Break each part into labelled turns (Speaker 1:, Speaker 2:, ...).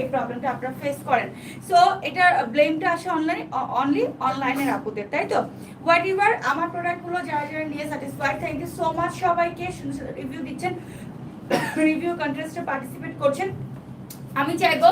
Speaker 1: এই প্রবলেমটা আপনারা ফেস করেন। সো এটার ব্লেমটা আসে অনলাইন অনলি অনলাইনের আপুদের, তাই তো? হোয়াট এভার আমার প্রোডাক্টগুলো যারা যারা নিয়ে satisfied thank you so much সবাইকে। রিভিউ দিচ্ছেন। রিভিউ কন্টেস্টে পার্টিসিপেট করছেন। আমি চাইব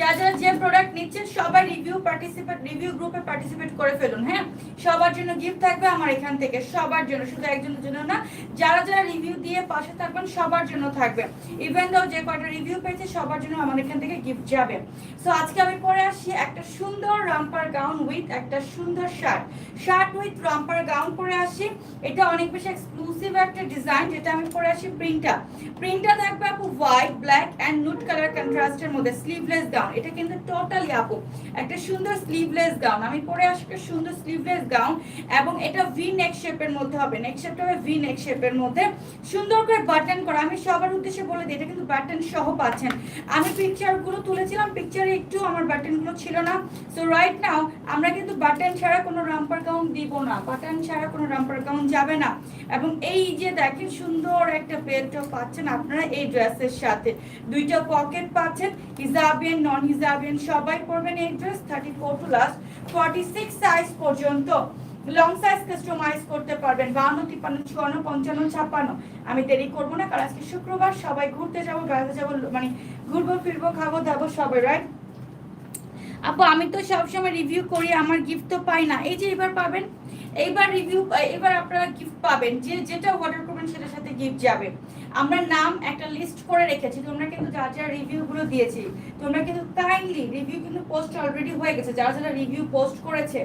Speaker 1: যা যা যে প্রোডাক্ট নিচ্ছেন সবাই রিভিউ পার্টিসিপেট রিভিউ গ্রুপে পার্টিসিপেট করে ফেলুন হ্যাঁ? সবার জন্য গিফট থাকবে আমার এখান থেকে, সবার জন্য, শুধু একজনের জন্য না, যারা যারা রিভিউ দিয়ে পাশে থাকবেন, সবার জন্য থাকবে। ইভেন দাও যে কয়টা রিভিউ পেয়েছে, সবার জন্য আমার এখান থেকে গিফট যাবে। সো আজকে আমি পরে আসছি একটা সুন্দর রাম্পার গাউন উইথ একটা সুন্দর shirt shirt with romper gown পরে আসছি এটা অনেক বেশি এক্সক্লুসিভ একটা ডিজাইন যেটা আমি পরে আসি প্রিন্টটা প্রিন্টটা থাকবে আপু white black and nude colour কন্ট্রাস্টের মধ্যে স্লিভলেস গাউন এটা কিন্তু টোটালি আপু, একটা সুন্দর স্লিভলেস গাউন আমি পরে আসি একটা সুন্দর স্লিভলেস গাউন এবং এটা ভি নেক শেপের মধ্যে হবে নেক শেপটা হবে ভি নেক শেপের মধ্যে, সুন্দর করে বাটন করা, আমি সবার উদ্দেশ্যে বলে দিই, এটা কিন্তু বাটন সহ পাচ্ছেন। আমি পিকচারগুলো তুলেছিলাম পিকচারে একটু আমার বাটনগুলো ছিল না সো রাইট নাও আমরা কিন্তু বাটন ছাড়া কোনো রাম্পার গাউন দিব না বাটন ছাড়া কোনো রাম্পার গাউন যাবে না, এবং এই যে দেখেন সুন্দর একটা বেল্টও পাচ্ছেন আপনারা এই ড্রেসের সাথে, দুইটা পকেট পাচ্ছেন হিজাবিয়ান নন হিজাবিয়ান সবাই পরবেন এই dress thirty four to last forty six size পর্যন্ত। লং সাইজ কাস্টমাইজ করতে পারবেন, বাহান্ন, তিপ্পান্ন, চুয়ান্ন, পঞ্চান্ন, ছাপ্পান্ন। আমি দেরি করব না, কারণ আজকে শুক্রবার, সবাই ঘুরতে যাব, বেড়াতে যাব মানে ঘুরবো, ফিরবো, খাব, দাবো, সবাই রাইট আপু, আমি তো সবসময় রিভিউ করি, আমার গিফট তো পাই না। এই যে এবার পাবেন, এইবার রিভিউ এবার আপনারা গিফট পাবেন, যে যেটা অর্ডার করবেন, সেটার সাথে গিফট যাবে। আমরা নাম একটা লিস্ট করে রেখেছি, তোমরা কিন্তু যা যা রিভিউগুলো দিয়েছি, তোমরা কিন্তু কাইন্ডলি রিভিউ কিন্তু পোস্ট অলরেডি হয়ে গেছে, যারা যারা রিভিউ পোস্ট করেছে।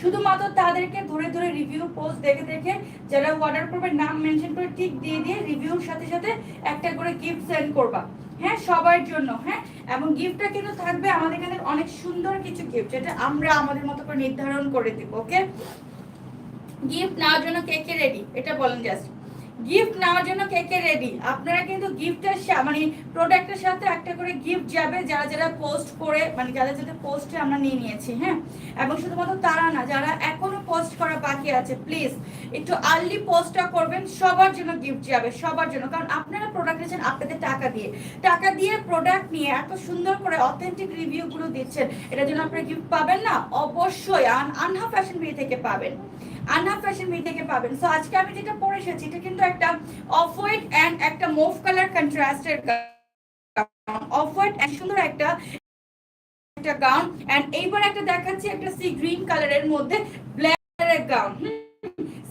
Speaker 1: শুধুমাত্র তাদেরকে ধরে ধরে রিভিউ পোস্ট দেখে দেখে যারা অর্ডার করবে, নাম মেনশন করে ঠিক দিয়ে দিয়ে রিভিউর সাথে সাথে একটা করে গিফট সেন্ড করবা। হ্যাঁ সবার জন্য হ্যাঁ? এবং গিফটটা কিন্তু থাকবে আমাদের এখানে অনেক সুন্দর কিছু গিফট যেটা আমরা আমাদের মতো করে নির্ধারণ করে দিব ওকে গিফট নেওয়ার জন্য কে কে রেডি এটা বলেন জাস্ট গিফট নেওয়ার জন্য কে কে রেডি আপনারা কিন্তু গিফটের মানে প্রোডাক্টের সাথে একটা করে গিফট যাবে যারা যারা পোস্ট করে মানে যারা যাদের পোস্টে আমরা নিয়ে নিয়েছি হ্যাঁ? এবং শুধুমাত্র তারা না, যারা এখনও পোস্ট করা বাকি আছে প্লিজ একটু আর্লি পোস্টটা করবেন, সবার জন্য গিফট যাবে, সবার জন্য। কারণ আপনারা প্রোডাক্ট নিয়েছেন আপনাদের টাকা দিয়ে। টাকা দিয়ে প্রোডাক্ট নিয়ে এত সুন্দর করে অথেন্টিক রিভিউগুলো দিচ্ছেন, এটার জন্য আপনারা গিফট পাবেন না? অবশ্যই আনহা ফ্যাশন বি থেকে পাবেন। আন্না ফ্যাশন মি থেকে পাবেন। সো আজকে আমি যেটা পরে এসেছি, এটা কিন্তু একটা অফ হোয়াইট অ্যান্ড একটা মুভ কালার কন্ট্রাস্টের অফ হোয়াইট এন্ড সুন্দর একটা একটা গাউন এন্ড এইবার একটা দেখাচ্ছি একটা সি গ্রিন কালারের মধ্যে ব্ল্যাক কালারের gown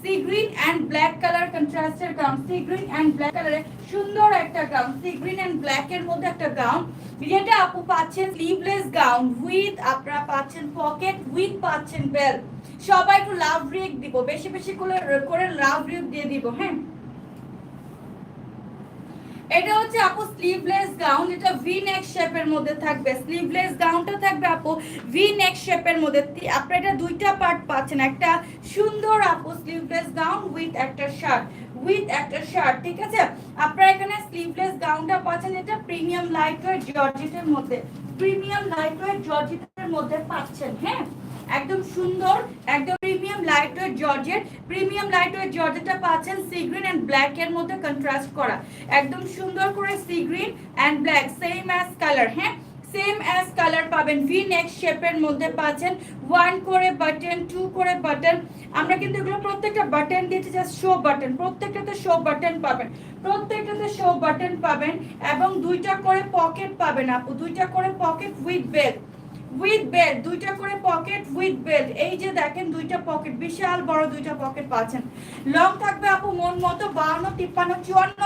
Speaker 1: sea green and black colour কন্ট্রাস্টের gown sea green and black কালারের সুন্দর একটা gown sea green and black এর মধ্যে একটা গাউন যেটা আপু পাচ্ছেন স্লিভলেস গাউন উইথ আপনারা পাচ্ছেন পকেট উইথ পাচ্ছেন বেল্ট সবাই একটু লাভ রিয়েক্ট দিব, বেশি বেশি করে করে লাভ রিয়েক্ট দিয়ে দিব হ্যাঁ? এটা হচ্ছে আপু স্লিভলেস গাউন এটা ভি নেক শেপের মধ্যে থাকবে। স্লিভলেস গাউনটা থাকবে আপু ভি নেক শেপের মধ্যে। আপনি এটা দুইটা পার্ট পাচ্ছেন। একটা সুন্দর আপু স্লিভলেস গাউন উইথ একটা শার্ট উইথ একটা শার্ট ঠিক আছে? আপনারা এখানে স্লিভলেস গাউনটা পাচ্ছেন, এটা প্রিমিয়াম লাইট ওয়েট জর্জেটের মধ্যে প্রিমিয়াম লাইট ওয়েট জর্জেটের মধ্যে পাচ্ছেন হ্যাঁ? একদম সুন্দর, একদম premium light weight georgette premium light weight জর্জেটটা পাচ্ছেন সি গ্রিন এন্ড ব্ল্যাক এর মধ্যে কন্ট্রাস্ট করা। একদম সুন্দর করে sea green and black same as colour হ্যাঁ? সেম অ্যাজ কালার পাবেন। ভি নেক্সট শেপের মধ্যে পাচ্ছেন। ওয়ান করে বাটন টু করে বাটন আমরা কিন্তু এগুলো প্রত্যেকটা বাটন দিয়েছি জাস্ট শো বাটন প্রত্যেকটাতে শো বাটন পাবেন। প্রত্যেকটাতে শো বাটন পাবেন এবং দুইটা করে পকেট পাবেন আপু। দুইটা করে pocket with belt with belt দুইটা করে পকেট উইথ বেল্ট এই যে দেখেন, দুইটা পকেট বিশাল বড় দুইটা পকেট পাচ্ছেন। লং থাকবে আপু মন মতো বাউন্ন, তিপ্পান্ন, চুয়ান্ন,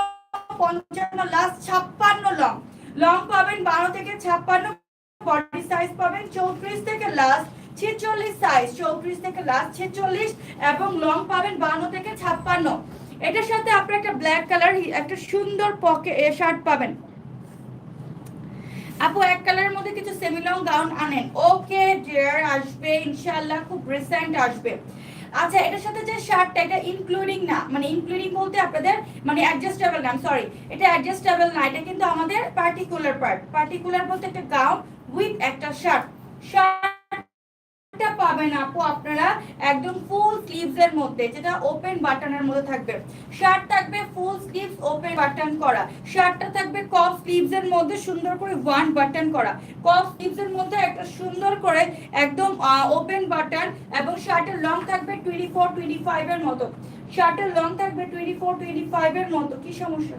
Speaker 1: পঞ্চান্ন লাস্ট ছাপ্পান্ন লং লং পাবেন বারো থেকে ছাপ্পান্ন বডি সাইজ পাবেন চৌত্রিশ থেকে লাস্ট ছেচল্লিশ সাইজ চৌত্রিশ থেকে লাস্ট ছেচল্লিশ এবং লং পাবেন বান্ন থেকে ছাপ্পান্ন। এটার সাথে আপনি একটা ব্ল্যাক কালার একটা সুন্দর পকেট শার্ট পাবেন। আপু, এক কালারের মধ্যে কিছু সেমি লং গাউন আনেন। ওকে ডিয়ার আসবে, ইনশাআল্লাহ খুব রিসেন্ট আসবে। আচ্ছা এটার সাথে যে শার্টটা, এটা ইনক্লুডিং না মানে ইনক্লুডিং বলতে আপনাদের মানে অ্যাডজাস্টেবল না সরি এটা অ্যাডজাস্টেবল না, এটা কিন্তু আমাদের পার্টিকুলার পার্ট পার্টিকুলার বলতে একটা গাউন উইথ একটা শার্ট শার্ট পাবেন আপু, আপনারা একদম ফুল স্লিভস এর মধ্যে, যেটা ওপেন বাটনের মধ্যে থাকবে। শার্ট থাকবে ফুল স্লিভস ওপেন বাটন করা। শার্টটা থাকবে কফ স্লিভস এর মধ্যে, সুন্দর করে ওয়ান বাটন করা। কফ স্লিভস এর মধ্যে একটা সুন্দর করে একদম ওপেন বাটন এবং শার্টের লং থাকবে টোয়েন্টি ফোর টোয়েন্টি ফাইভ এর মতো। শার্টের লং থাকবে টোয়েন্টি ফোর টোয়েন্টি ফাইভ এর মতো, কি সমস্যা?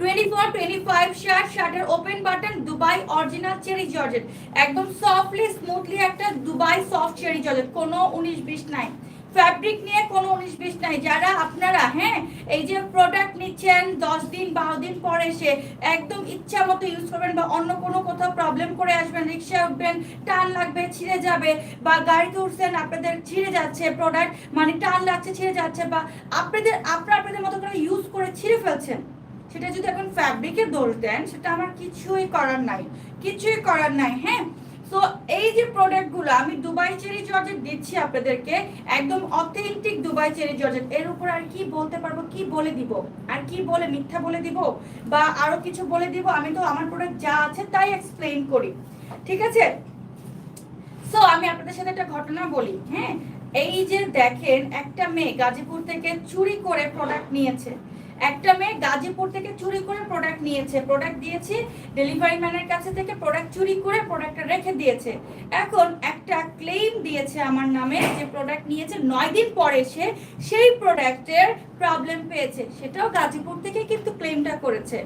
Speaker 1: Twenty four twenty five shirt শার্টের open button Dubai original cherry georgette একদম সফটলি স্মুথলি একটা দুবাই সফট চেরি জর্জেট কোনো উনিশ বিশ নাই। ফ্যাব্রিক নিয়ে কোনো উনিশ বিশ নাই। যারা আপনারা হ্যাঁ এই যে প্রোডাক্ট নিচ্ছেন, দশ দিন, বারো দিন পরে এসে একদম ইচ্ছা মতো ইউজ করবেন বা অন্য কোনো কোথাও প্রবলেম করে আসবেন, রিক্সায় উঠবেন, টান লাগবে, ছিঁড়ে যাবে বা গাড়িতে উঠছেন, আপনাদের ছিঁড়ে যাচ্ছে প্রোডাক্ট মানে টান লাগছে, ছিঁড়ে যাচ্ছে বা আপনাদের, আপনারা আপনাদের মতো করে ইউজ করে ছিঁড়ে ফেলছেন। সেটা যদি এখন ফ্যাব্রিকে দোষ দেন, সেটা আমার কিছুই করার নাই। কিছুই করার নাই হ্যাঁ? তো এই যে প্রোডাক্টগুলো আমি দুবাই চেরি জর্জেট দিচ্ছি আপনাদেরকে, একদম অথেন্টিক দুবাই চেরি জর্জেট এর উপর আর কি বলতে পারব, কি বলে দিব? আর কি বলে, মিথ্যা বলে দিব? বা আরও কিছু বলে দিব? আমি তো আমার প্রোডাক্ট যা আছে তাই এক্সপ্লেইন করি। ঠিক আছে? সো আমি আপনাদের সাথে একটা ঘটনা বলি হ্যাঁ? এই যে দেখেন, একটা মেয়ে গাজীপুর থেকে চুরি করে প্রোডাক্ট নিয়েছে। একটা মেয়ে গাজীপুর থেকে চুরি করে প্রোডাক্ট নিয়েছে। প্রোডাক্ট দিয়েছি ডেলিভারি ম্যানের কাছে থেকে প্রোডাক্ট চুরি করে প্রোডাক্টটা রেখে দিয়েছে। এখন একটা ক্লেম দিয়েছে আমার নামে যে প্রোডাক্ট নিয়েছে, নয় দিন পরে সে সেই প্রোডাক্টের প্রবলেম পেয়েছে। সেটাও গাজীপুর থেকে কিন্তু ক্লেমটা করেছে।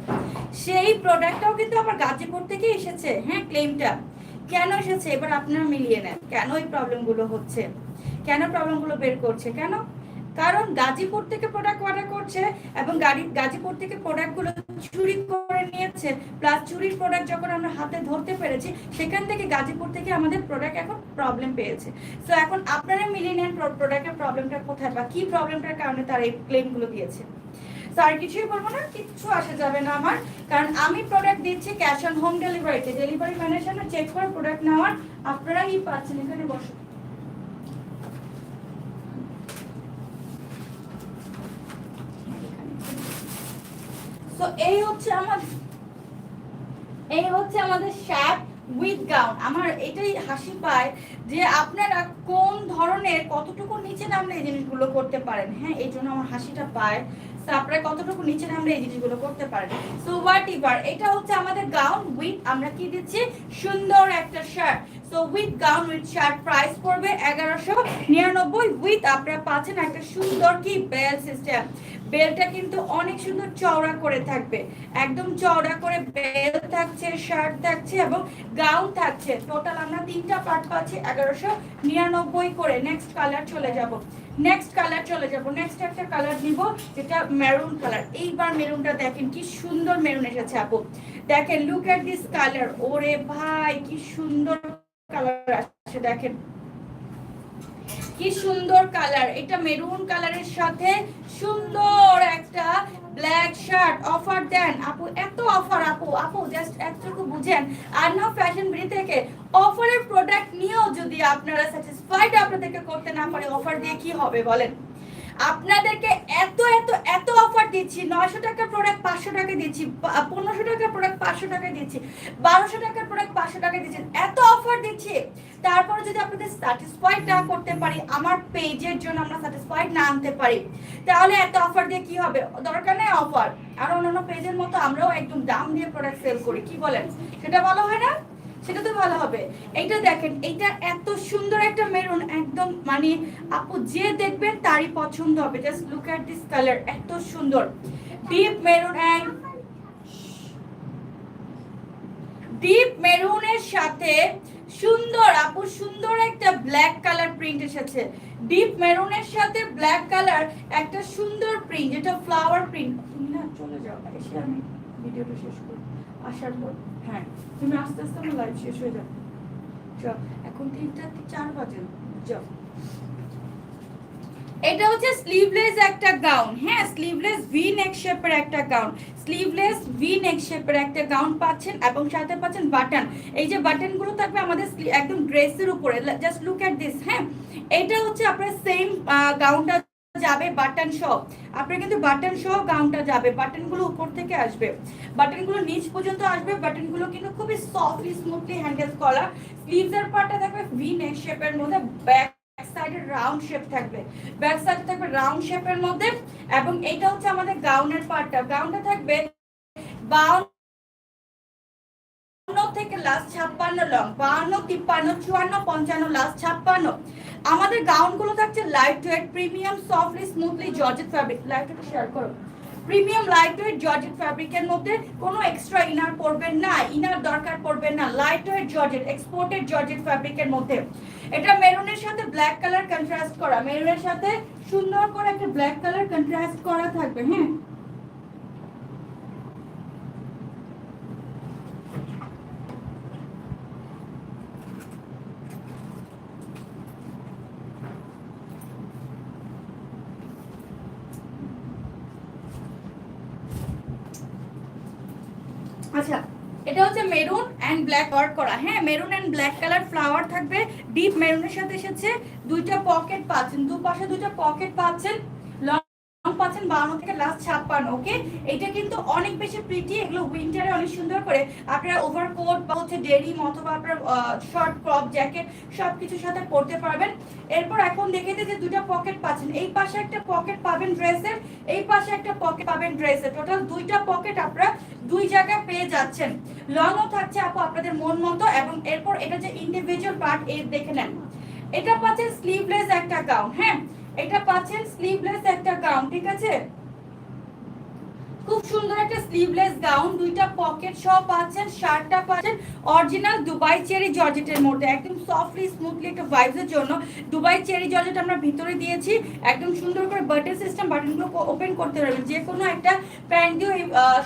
Speaker 1: সেই প্রোডাক্টটাও কিন্তু আমার গাজীপুর থেকে এসেছে হ্যাঁ ক্লেমটা কেন এসেছে? এবার আপনারা মিলিয়ে নেন। কেন এই প্রবলেমগুলো হচ্ছে? কেন প্রবলেমগুলো বের করছে? কেন? কারণ গাজীপুর থেকে প্রোডাক্ট অর্ডার করছে এবং গাড়ি, গাজীপুর থেকে প্রোডাক্টগুলো চুরি করে নিয়েছে। প্লাস চুরির প্রোডাক্ট যখন আমরা হাতে ধরতে পেরেছি, সেখান থেকে গাজীপুর থেকে আমাদের প্রোডাক্ট এখন প্রবলেম পেয়েছে। সো এখন আপনারা মিলিয়ে নেন প্রোডাক্টের প্রবলেমটা কোথায় বা কি প্রবলেমটার কারণে তারা এই ক্লেমগুলো দিয়েছে। আর কিছুই বলব না, কিচ্ছু আসা যাবে না আমার। কারণ আমি প্রোডাক্ট দিচ্ছি ক্যাশ অন হোম ডেলিভারিতে ডেলিভারি সামনে চেক করে প্রোডাক্ট নেওয়ার আপনারাই পাচ্ছেন, এখানে বসো। তো এই হচ্ছে আমার, এই হচ্ছে আমাদের শার্ট উইথ গাউন আমার এটাই হাসি পায় যে আপনারা কোন ধরনের, কতটুকু নিচে নামলে এই জিনিসগুলো করতে পারেন। হ্যাঁ এই জন্য আমার হাসিটা পায়। তো আপনারা কতটুকু নিচে নামলে এই জিনিসগুলো করতে পারেন। সো হোয়াট ইভার এটা হচ্ছে আমাদের গাউন উইথ আমরা কি দিচ্ছি? সুন্দর একটা shirt so with gown with shirt price পড়বে এগারোশো নিরানব্বই উইথ আপনারা পাচ্ছেন একটা সুন্দর কি বেল সিস্টেম বেলটা কিন্তু অনেক সুন্দর চওড়া করে থাকবে। একদম চওড়া করে বেল থাকছে শার্ট থাকছে এবং গাউন থাকছে। টোটাল আমরা তিনটা পার্ট পাচ্ছি এগারোশো নিরানব্বই করে। নেক্সট কালার চলে যাব। নেক্সট কালার চলে যাব। নেক্সট একটা কালার নিব, যেটা মেরুন কালার এইবার মেরুনটা দেখেন কি সুন্দর মেরুন এসেছে আপু। দেখেন লুক এট দিস কালার ওরে ভাই, কি সুন্দর কালার আছে, দেখেন। কি সুন্দর কালার এটা মেরুন কালারের সাথে সুন্দর একটা ব্ল্যাক শার্ট অফার দেন। আপু, এত অফার আপু। আপু জাস্ট একটুকু বুঝেন। আর না ফ্যাশন বিডি থেকে অফারের প্রোডাক্ট নিয়েও যদি আপনারা স্যাটিসফাইড আপনাদেরকে করতে না পারে অফার দিয়ে কি হবে বলেন? আপনাদেরকে এত এত এত অফার দিচ্ছি। নয়শো টাকার প্রোডাক্ট পাঁচশো টাকা দিচ্ছি। পনেরোশো টাকার প্রোডাক্ট পাঁচশো টাকা দিচ্ছি। বারোশো টাকার প্রোডাক্ট পাঁচশো টাকা দিচ্ছি। এত অফার দিচ্ছি। তারপরে যদি আপনাদের স্যাটিসফাইড না করতে পারি, আমার পেজের জন্য আমরা স্যাটিসফাইড না আনতে পারি, তাহলে এত অফার দিয়ে কি হবে? দরকার নেই অফার আর অন্যান্য পেজের মতো আমরাও একদম দাম দিয়ে প্রোডাক্ট সেল করি। কি বলেন? সেটা ভালো হয় না? সেটা তো ভালো হবে। এইটা দেখেন, এইটা এত সুন্দর একটা মেরুন একদম মানে আপু যে দেখবেন তারই পছন্দ হবে। Just look at this colour এত সুন্দর। ডিপ মেরুন অ্যান্ড ডিপ মেরুনের সাথে সুন্দর আপু, সুন্দর একটা ব্ল্যাক কালার প্রিন্ট এসেছে। ডিপ মেরুনের সাথে ব্ল্যাক কালার একটা সুন্দর প্রিন্ট যেটা ফ্লাওয়ার প্রিন্ট না চলে যাও, এসে আমি ভিডিওটা শেষ করি আসার পর। হ্যাঁ। তুমি আস্তে আস্তে আমার লাইভ শেষ হয়ে যাবে। যাও এখন তিনটা চার বাজে। যাও। এটা হচ্ছে স্লিভলেস একটা গাউন হ্যাঁ স্লিভলেস ভি নেক শেপের একটা গাউন স্লিভলেস ভি নেক শেপের একটা গাউন পাচ্ছেন এবং সাথে পাচ্ছেন বাটন এই যে বাটনগুলো থাকবে আমাদের একদম ড্রেসের উপরে। জাস্ট লুক এট দিস হ্যাঁ? এটা হচ্ছে আপনার সেম গাউনটা যাবে বাটন সহ। আপনার কিন্তু বাটন সহ গাউনটা যাবে। বাটনগুলো উপর থেকে আসবে। বাটনগুলো নিচ পর্যন্ত আসবে। বাটনগুলো কিন্তু খুবই সফটলি স্মুথলি হ্যান্ডেল করা। স্লিভসের পার্টটা থাকবে ভি নেক শেপের মধ্যে। ব্যাক সাইডে রাউন্ড শেপ থাকবে। ব্যাক সাইডে থাকবে রাউন্ড শেপের মধ্যে। এবং এটা হচ্ছে আমাদের গাউনের পার্টটা থাকবে থেকে লাস্ট ছাপ্পান্ন লং তিপ্পান্ন, চুয়ান্ন, পঞ্চান্ন লাস্ট ছাপ্পান্ন। আমাদের গাউনগুলো থাকছে light weight premium softly smoothly georgette fabric light weight share করো। প্রিমিয়াম লাইট ওয়েট জর্জেট ফ্যাব্রিকের মধ্যে কোনো এক্সট্রা ইনার পড়বেন না ইনার দরকার পড়বে না। Light weight georgette exported georgette ফ্যাব্রিকের মধ্যে। এটা মেরুনের সাথে ব্ল্যাক কালার কন্ট্রাস্ট করা। মেরুনের সাথে সুন্দর করে একটা ব্ল্যাক কালার কন্ট্রাস্ট করা থাকবে হ্যাঁ আচ্ছা এটা হচ্ছে মেরুন অ্যান্ড ব্ল্যাক ওয়ার্ক করা। হ্যাঁ maroon and black colour flower থাকবে। ডিপ মেরুনের সাথে এসেছে। দুইটা পকেট পাচ্ছেন। দুপাশে দুইটা পকেট পাচ্ছেন পাচ্ছেন। বাউন্ন থেকে লাস্ট ছাপ্পান্ন ওকে এটা কিন্তু অনেক বেশি প্রিটি এগুলো উইন্টারে অনেক সুন্দর করে আপনারা ওভারকোট বা হচ্ছে ডেরিম অথবা আপনার শর্ট ক্রপ জ্যাকেট সব কিছুর সাথে পরতে পারবেন। এরপর এখন দেখে যে দুইটা পকেট পাচ্ছেন। এই পাশে একটা পকেট পাবেন ড্রেসের এই পাশে একটা পকেট পাবেন ড্রেসের টোটাল দুইটা পকেট আপনারা দুই জায়গায় পেয়ে যাচ্ছেন। লংও থাকছে আপু আপনাদের মন মতো এবং এরপর এটা যে ইন্ডিভিজুয়াল পার্ট এর দেখে নেন। এটা পাচ্ছেন স্লিভলেস একটা গাউন হ্যাঁ? এটা পাচ্ছেন স্লিভলেস একটা গাউন ঠিক আছে? খুব সুন্দর একটা স্লিভলেস গাউন দুইটা পকেট সহ পাচ্ছেন, শার্টটা পাচ্ছেন অরিজিনাল দুবাই চেরি জর্জেটের মধ্যে। একদম সফটলি স্মুথলি একটা ভাইবসের জন্য দুবাই চেরি জর্জেট আমরা ভিতরে দিয়েছি। একদম সুন্দর করে বাটন সিস্টেম বাটনগুলো ওপেন করতে পারবেন। যে কোনো একটা প্যান্ট দিয়ে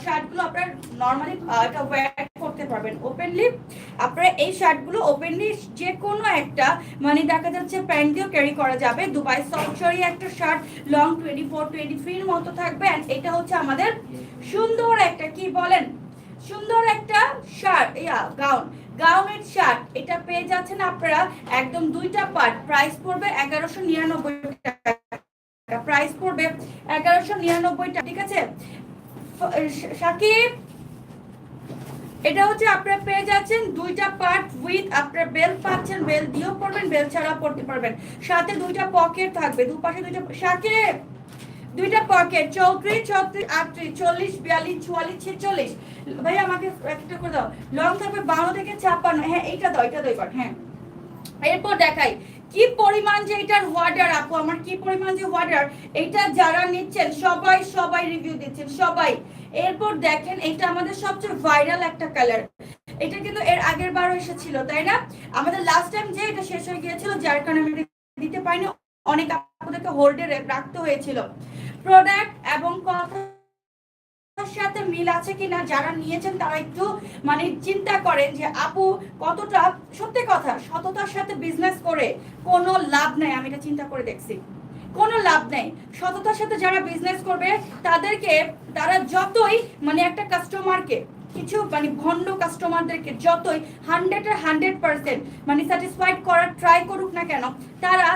Speaker 1: শার্টগুলো আপনার নর্মালি এটা ওয়্যার করতে পারবেন ওপেনলি আপনারা এই শার্টগুলো ওপেনলি যে কোনো একটা মানে দেখা যাচ্ছে প্যান্ট দিয়েও ক্যারি করা যাবে। দুবাই সফটশরি একটা shirt long twenty four twenty থ্রির মতো থাকবে। অ্যান্ড এটা হচ্ছে আমাদের সুন্দর একটা, কি বলেন? সুন্দর একটা শার্ট, ইয়া গাউন গাউনের শার্ট, এটা পেয়ে যাচ্ছেন আপনারা একদম দুইটা পার্ট প্রাইস পড়বে এগারোশো নিরানব্বই টাকা। প্রাইস পড়বে এগারোশো নিরানব্বই টাকা, ঠিক আছে? সাকিব এটা হচ্ছে আপনারা পেয়ে যাচ্ছেন দুইটা পার্ট উইথ আপনারা বেল পাচ্ছেন, বেল দিয়েও পড়বেন, বেল ছাড়াও পড়তে পারবেন। সাথে দুইটা পকেট থাকবে, দুপাশে দুইটা সাথে দুইটা পকেট, চৌত্রিশ চৌত্রিশ আটত্রিশ, চল্লিশ, বিয়াল্লিশ, চুয়াল্লিশ, ছেচল্লিশ। ভাই, আমাকে একটা করে দাও। লং থাকবে বারো থেকে ছাপ্পান্ন। হ্যাঁ এইটা দাও এটা এবার হ্যাঁ। এরপর দেখাই, কি পরিমাণ যে এটার ওয়ার্ডার আপু, আমার কি পরিমাণ যে ওয়ার্ডার এটা যারা নিচ্ছেন, সবাই সবাই রিভিউ দিচ্ছেন, সবাই। এরপর দেখেন এটা আমাদের সবচেয়ে ভাইরাল একটা কালার এটা কিন্তু এর আগের বারও এসেছিল, তাই না? আমাদের লাস্ট টাইম যে এটা শেষ হয়ে গিয়েছিল, যার কারণে আমি দিতে পারিনি, অনেক আপনাদেরকে হোল্ডে রাখতে হয়েছিল। প্রোডাক্ট এবং কথা সাথে মিল আছে কিনা, যারা নিয়েছেন তারা একটু মানে চিন্তা করেন যে, আপু, কতটা, সত্যি কথা, সততার সাথে বিজনেস করে কোনো লাভ নেই। আমি এটা চিন্তা করে দেখছি। কোনো লাভ নেই। সততার সাথে যারা বিজনেস করবে, তাদেরকে, তারা যতই মানে একটা কাস্টমারকে কিছু মানে ভণ্ড কাস্টমারদেরকে যতই হান্ড্রেড আর হান্ড্রেড পার্সেন্ট মানে স্যাটিসফাইড করার ট্রাই করুক না কেন, তারা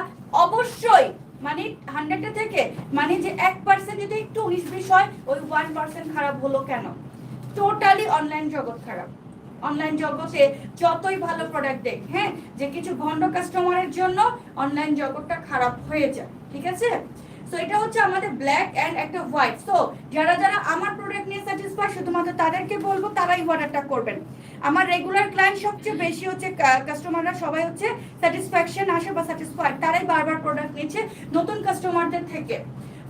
Speaker 1: অবশ্যই মানে হান্ড্রেডটা থেকে মানে যে এক পার্সেন্ট যদি একটু উনিশ বিশ হয়, ওই ওয়ান পার্সেন্ট খারাপ হলো কেন? টোটালি অনলাইন জগৎ খারাপ। অনলাইন জগতে যতই ভালো প্রোডাক্ট দেখ হ্যাঁ যে কিছু ভণ্ড কাস্টমারের জন্য অনলাইন জগৎটা খারাপ হয়ে যায়, ঠিক আছে? সো এটা হচ্ছে আমাদের ব্ল্যাক অ্যান্ড একটা হোয়াইট সো যারা যারা আমার প্রোডাক্ট নিয়ে স্যাটিসফাই শুধুমাত্র তাদেরকে বলব, তারাই অর্ডারটা করবেন। আমার রেগুলার ক্লায়েন্ট সবচেয়ে বেশি হচ্ছে কাস্টমাররা সবাই হচ্ছে স্যাটিসফ্যাকশন আসে বা স্যাটিসফাইড তারাই বারবার প্রোডাক্ট নিচ্ছে নতুন কাস্টমারদের থেকে।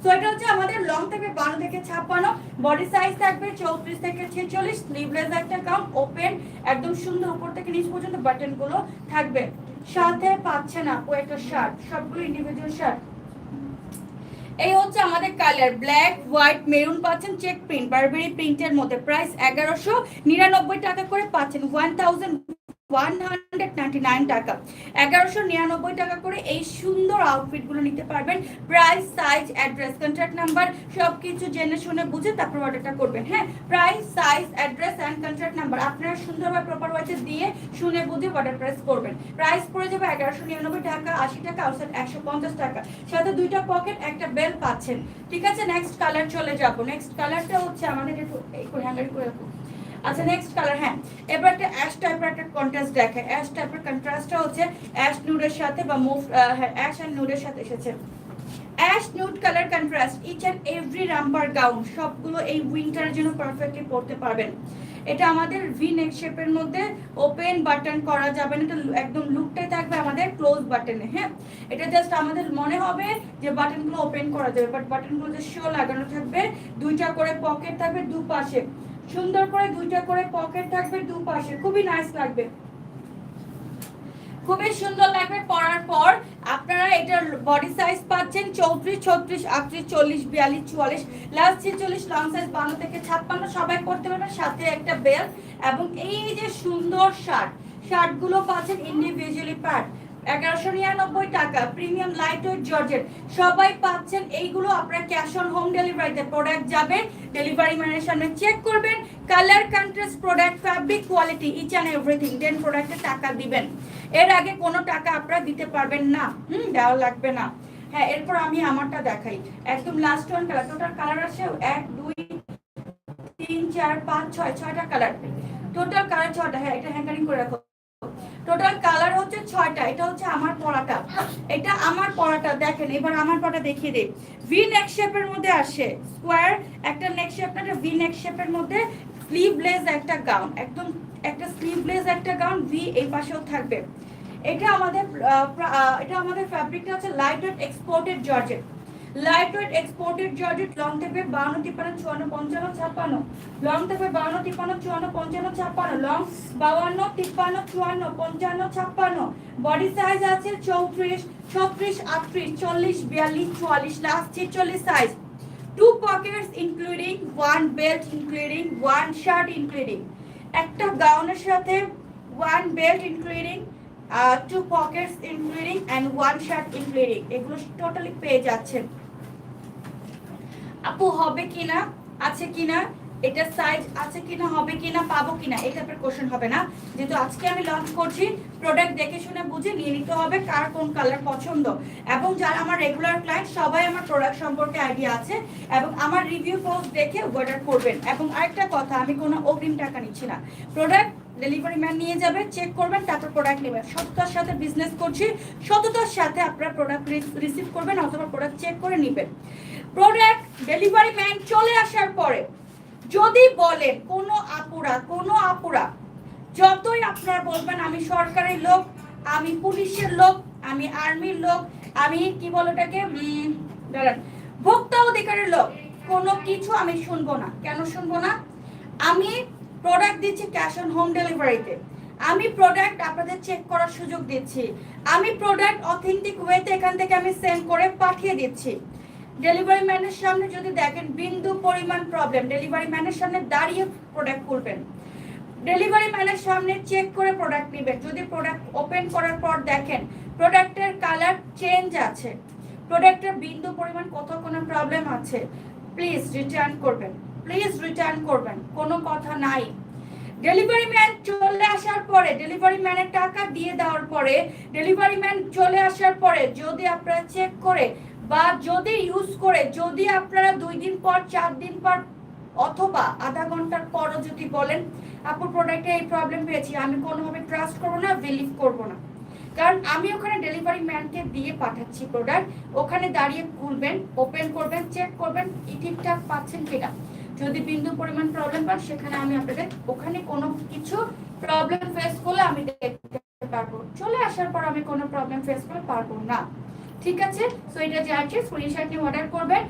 Speaker 1: সো হচ্ছে আমাদের লং থাকবে বারো থেকে ছাপ্পান্ন। বডি সাইজ থাকবে চৌত্রিশ থেকে ছেচল্লিশ। স্লিভলেস একটা ওপেন একদম সুন্দর উপর থেকে নিচ পর্যন্ত বাটনগুলো থাকবে। সাথে পাচ্ছে না ও একটা শার্ট সবগুলো ইন্ডিভিজুয়াল শার্ট এই হচ্ছে আমাদের কালার ব্ল্যাক হোয়াইট মেরুন পাচ্ছেন চেক প্রিন্ট বারবেরি প্রিন্টের মধ্যে। প্রাইস এগারোশো নিরানব্বই টাকা করে পাচ্ছেন one thousand one hundred ninety nine টাকা। এগারোশো নিরানব্বই টাকা করে এই সুন্দর আউটফিটগুলো নিতে পারবেন। Price size address contact number সব কিছু জেনে শুনে বুঝে তারপর অর্ডারটা করবেন হ্যাঁ? Price size address and contact number আপনারা সুন্দরভাবে প্রপার ওয়াইজে দিয়ে শুনে বুঝে অর্ডার প্রেস করবেন। প্রাইস পড়ে যাবে এগারোশো নিরানব্বই টাকা, আশি টাকা আউটসাইড একশো পঞ্চাশ টাকা। সাথে দুইটা পকেট একটা বেল পাচ্ছেন। ঠিক আছে নেক্সট কালার চলে যাব। নেক্সট কালারটা হচ্ছে আমাদের একটু এই করে আচ্ছা নেক্সট কালার হ্যাঁ। এবার একটা অ্যাশ টাইপের একটা কন্ট্রাস্ট দেখে। অ্যাশ টাইপের কন্ট্রাস্টটা হচ্ছে অ্যাশ নুডের সাথে বা মুভ অ্যাশ অ্যান্ড নুডের সাথে এসেছে। Ash nude colour contrast each and every romper gown সবগুলো এই উইন্টারের জন্য পারফেক্টলি পরতে পারবেন। এটা আমাদের ভি নেক শেপের মধ্যে ওপেন বাটন করা যাবে না, এটা একদম লুকটাই থাকবে আমাদের ক্লোজ বাটনে হ্যাঁ? এটা জাস্ট আমাদের মনে হবে যে বাটনগুলো ওপেন করা যাবে বাট বাটনগুলো যে শো লাগানো থাকবে, দুইটা করে পকেট থাকবে দুপাশে। সুন্দর করে দুইটা করে পকেট থাকবে দুপাশে। খুবই নাইস লাগবে। খুবই সুন্দর লাগবে পরার পর। আপনারা এটার বডি সাইজ পাচ্ছেন চৌত্রিশ, ছত্রিশ, আটত্রিশ, চল্লিশ, বিয়াল্লিশ, চুয়াল্লিশ। লাস্ট ছেচল্লিশ লং সাইজ বান্ন থেকে ছাপ্পান্ন সবাই করতে পারবেন। সাথে একটা বেল্ট এবং এই যে সুন্দর শার্ট শার্টগুলো পাচ্ছেন ইন্ডিভিজুয়ালি প্যাড এগারোশো নিরানব্বই টাকা, প্রিমিয়াম লাইট ওয়েট জর্জেট। সবাই পাচ্ছেন এইগুলো, আপনারা ক্যাশ অন হোম ডেলিভারিতে প্রোডাক্ট যাবে ডেলিভারি ম্যানের সামনে চেক করবেন colour contrast product fabric quality each and everything then প্রোডাক্টে টাকা দিবেন। এর আগে কোনো টাকা আপনারা দিতে পারবেন না। হুম, দেওয়া লাগবে না। হ্যাঁ এরপর আমি আমারটা দেখাই। একদম last one colour total colour আছে, এক, দুই, তিন, চার, পাঁচ, ছয়, ছয়টা কালার টোটাল কালার ছয়টা হ্যাঁ এটা হ্যাঙ্গারিং করে রাখো। টোটাল কালার হচ্ছে ছয়টা, এটা হচ্ছে আমার পড়াটা। এটা আমার পড়াটা, দেখেন, এবার আমার পড়াটা দেখিয়ে দিই। ভি নেক শেপের মধ্যে আসে স্কোয়ার একটা নেক শেপ একটা ভি নেক শেপের মধ্যে স্লিভলেস একটা গাউন একদম একটা স্লিভলেস একটা গাউন ভি এই পাশেও থাকবে। এটা আমাদের এটা আমাদের ফ্যাব্রিকটা হচ্ছে light exported georgette light weight exported georgette long থেকে বাউন্ন তিপ্পান্ন চুয়ান্ন পঞ্চান্ন ছাপ্পান্ন লং থেকে বাউন্ন তিপ্পান্ন চুয়ান্ন পঞ্চান্ন ছাপ্পান্ন লং বাউান্ন তিপ্পান্ন চুয়ান্ন পঞ্চান্ন ছাপ্পান্ন বডি সাইজ আছে চৌত্রিশ, ছত্রিশ, আটত্রিশ, চল্লিশ, বিয়াল্লিশ, চুয়াল্লিশ লাস্ট ছেচল্লিশ size two pockets including one belt including one shirt including একটা গাউনের সাথে one belt including two pockets including and one shirt including এগুলো টোটালি পেয়ে যাচ্ছেন। আপু, হবে কিনা? আছে কিনা? এটা সাইজ আছে কিনা? হবে কিনা? পাবো কিনা? এই টাইপের কোশ্চেন হবে না। যেহেতু আজকে আমি লঞ্চ করছি প্রোডাক্ট দেখে শুনে বুঝে নিয়ে নিতে হবে কার কোন কালার পছন্দ। এবং যারা আমার রেগুলার ক্লায়েন্ট সবাই আমার প্রোডাক্ট সম্পর্কে আইডিয়া আছে এবং আমার রিভিউ পোস্ট দেখে অর্ডার করবেন। এবং আরেকটা কথা, আমি কোনো অগ্রিম টাকা নিচ্ছি না। প্রোডাক্ট ডেলিভারি ম্যান নিয়ে যাবে চেক করবেন, তারপর প্রোডাক্ট নেবেন। সততার সাথে বিজনেস করছি, সততার সাথে আপনারা প্রোডাক্ট রিসিভ করবেন অথবা প্রোডাক্ট চেক করে নেবেন। প্রোডাক্ট ডেলিভারি ম্যান চলে আসার পরে যদি বলেন, কোনো আপুরা কোনো আপুরা, যতই আপনারা বলবেন, আমি সরকারি লোক, আমি পুলিশের লোক, আমি আর্মির লোক, আমি কি বলো ওটাকে দাঁড়ান ভোক্তা অধিকারের লোক, কোনো কিছু আমি শুনব না। কেন শুনব না? আমি প্রোডাক্ট দিচ্ছি ক্যাশ অন হোম ডেলিভারিতে। আমি প্রোডাক্ট আপনাদের চেক করার সুযোগ দিচ্ছি। আমি প্রোডাক্ট অথেন্টিক ওয়েতে এখান থেকে আমি সেন্ড করে পাঠিয়ে দিচ্ছি। ডেলিভারি ম্যানের সামনে যদি দেখেন বিন্দু পরিমাণ প্রবলেম ডেলিভারি ম্যানের সামনে দাঁড়িয়ে প্রোডাক্ট খুলবেন। ডেলিভারি ম্যানের সামনে চেক করে প্রোডাক্ট নেবেন। যদি প্রোডাক্ট ওপেন করার পর দেখেন প্রোডাক্টের কালার চেঞ্জ আছে। প্রোডাক্টের বিন্দু পরিমাণ কোথাও কোনো প্রবলেম আছে প্লিজ রিটার্ন করবেন। প্লিজ রিটার্ন করবেন, কোনো কথা নাই। ডেলিভারি ম্যান চলে আসার পরে ডেলিভারি ম্যানের টাকা দিয়ে দেওয়ার পরে ডেলিভারি ম্যান চলে আসার পরে যদি আপনারা চেক করে বা যদি ইউজ করে, যদি আপনারা দুই দিন পর, চার দিন পর অথবা আধা ঘণ্টার পরও যদি বলেন আপুর প্রোডাক্টে এই প্রবলেম পেয়েছি, আমি কোনোভাবে ট্রাস্ট করব না বিলিভ করব না। কারণ আমি ওখানে ডেলিভারি ম্যানকে দিয়ে পাঠাচ্ছি প্রোডাক্ট ওখানে দাঁড়িয়ে খুলবেন ওপেন করবেন চেক করবেন ঠিকঠাক পাচ্ছেন কিনা। যদি বিন্দু পরিমাণ প্রবলেম পান, সেখানে আমি আপনাদের ওখানে কোনো কিছু প্রবলেম ফেস করলে আমি দেখতে পারব। চলে আসার পর আমি কোনো প্রবলেম ফেস করতে পারব না। ঠিক আছে? সো এটা যে স্ক্রিনশট নিয়ে অর্ডার করবেন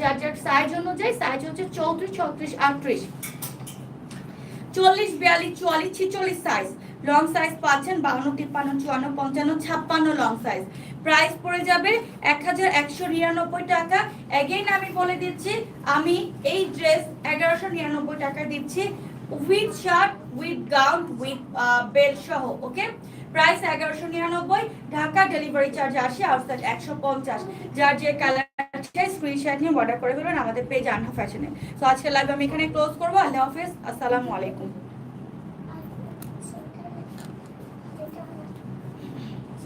Speaker 1: যার যার সাইজ অনুযায়ী সাইজ হচ্ছে চৌত্রিশ, ছত্রিশ, আটত্রিশ। চল্লিশ, বিয়াল্লিশ, চুয়াল্লিশ, ছিচল্লিশ সাইজ লং সাইজ পাচ্ছেন বাউন্ন তিপ্পান্ন, চুয়ান্ন, পঞ্চান্ন, ছাপ্পান্ন লং সাইজ প্রাইস পড়ে যাবে এক হাজার একশো নিরানব্বই টাকা। এগেইন আমি বলে দিচ্ছি, আমি এই ড্রেস এগারোশো নিরানব্বই টাকা দিচ্ছি with shirt with gown with belt সহ ওকে প্রাইস এগারোশো নিরানব্বই, ঢাকা ডেলিভারি চার্জ আসে আউটসাইড একশো পঞ্চাশ। যার যে কালার স্ক্রিনশট নিয়ে অর্ডার করে ফেলুন আমাদের পেজ আনহা ফ্যাশনে তো আজকে লাইভ আমি এখানে ক্লোজ করব। আল্লাহ হাফেজ, আসসালামু আলাইকুম।